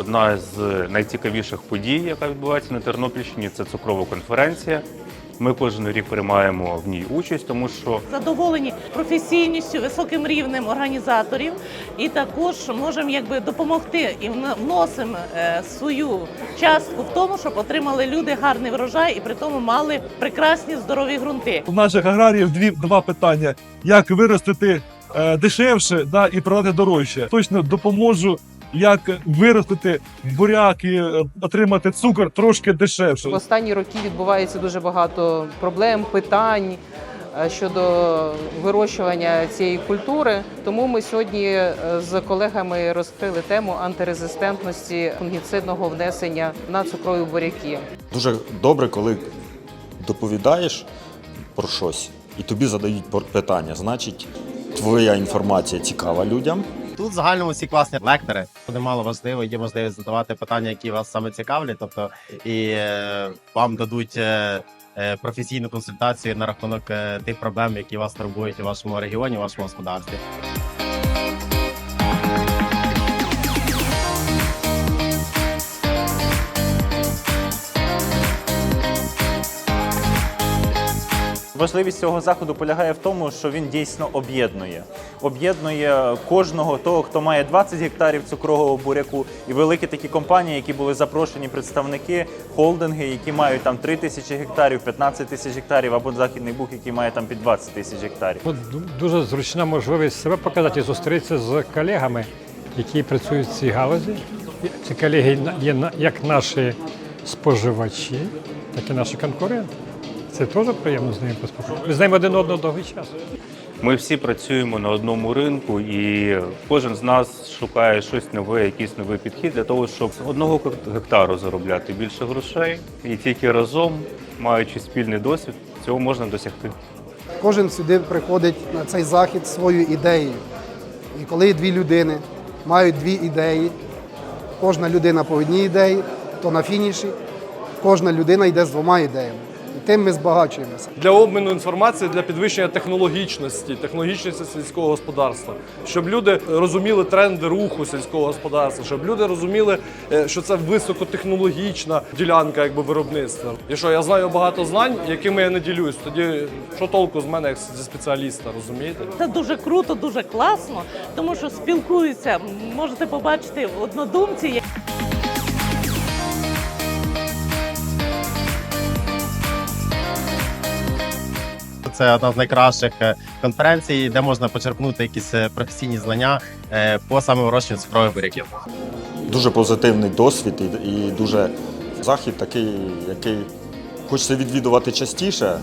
одна з найцікавіших подій, яка відбувається на Тернопільщині. Це цукрова конференція. Ми кожен рік приймаємо в ній участь, тому що задоволені професійністю, високим рівнем організаторів, і також можемо якби допомогти і вносимо е, свою частку в тому, щоб отримали люди гарний врожай і при тому мали прекрасні здорові ґрунти. У наших аграріїв дві два питання: як виростити е, дешевше да, і продати дорожче. Точно допоможу, як виростити буряк і отримати цукор трошки дешевше. В останні роки відбувається дуже багато проблем, питань е, щодо вирощування цієї культури. Тому ми сьогодні е, з колегами розкрили тему антирезистентності фунгіцидного внесення на цукрові буряки. Дуже добре, коли доповідаєш про щось і тобі задають питання. Значить, твоя інформація цікава людям. Тут в загальному всі класні лектори. Буде мало важливо, є можливість задавати питання, які вас саме цікавлять. Тобто і е, вам дадуть е, е, професійну консультацію на рахунок е, тих проблем, які вас турбують у вашому регіоні, у вашому господарстві. Важливість цього заходу полягає в тому, що він дійсно об'єднує. Об'єднує кожного того, хто має 20 гектарів цукрового буряку, і великі такі компанії, які були запрошені представники, холдинги, які мають там 3 тисячі гектарів, 15 тисяч гектарів, або Західний Буг, який має там під 20 тисяч гектарів. Дуже зручна можливість себе показати і зустрітися з колегами, які працюють в цій галузі. Ці колеги є як наші споживачі, так і наші конкуренти. Це теж приємно з ними поспілкуватися. Ми знаємо один одного довгий час. ми всі працюємо на одному ринку, і кожен з нас шукає щось нове, якийсь новий підхід для того, щоб з одного гектару заробляти більше грошей, і тільки разом, маючи спільний досвід, цього можна досягти. Кожен сюди приходить на цей захід зі своєю ідеєю. І коли дві людини мають дві ідеї, кожна людина по одній ідеї, то на фініші кожна людина йде з двома ідеями. Тим ми збагачуємося. Для обміну інформації, для підвищення технологічності, технологічності сільського господарства, щоб люди розуміли тренди руху сільського господарства, щоб люди розуміли, е, що це високотехнологічна ділянка якби виробництва. І що я знаю багато знань, якими я не ділюсь. Тоді що толку з мене як зі спеціаліста, розумієте? Це дуже круто, дуже класно, тому що спілкуються. Можете побачити однодумці. Це одна з найкращих е, конференцій, де можна почерпнути якісь е, професійні знання е, по саме вирощенню цукрових буряків. Дуже позитивний досвід і, дуже захід такий, який хочеться відвідувати частіше.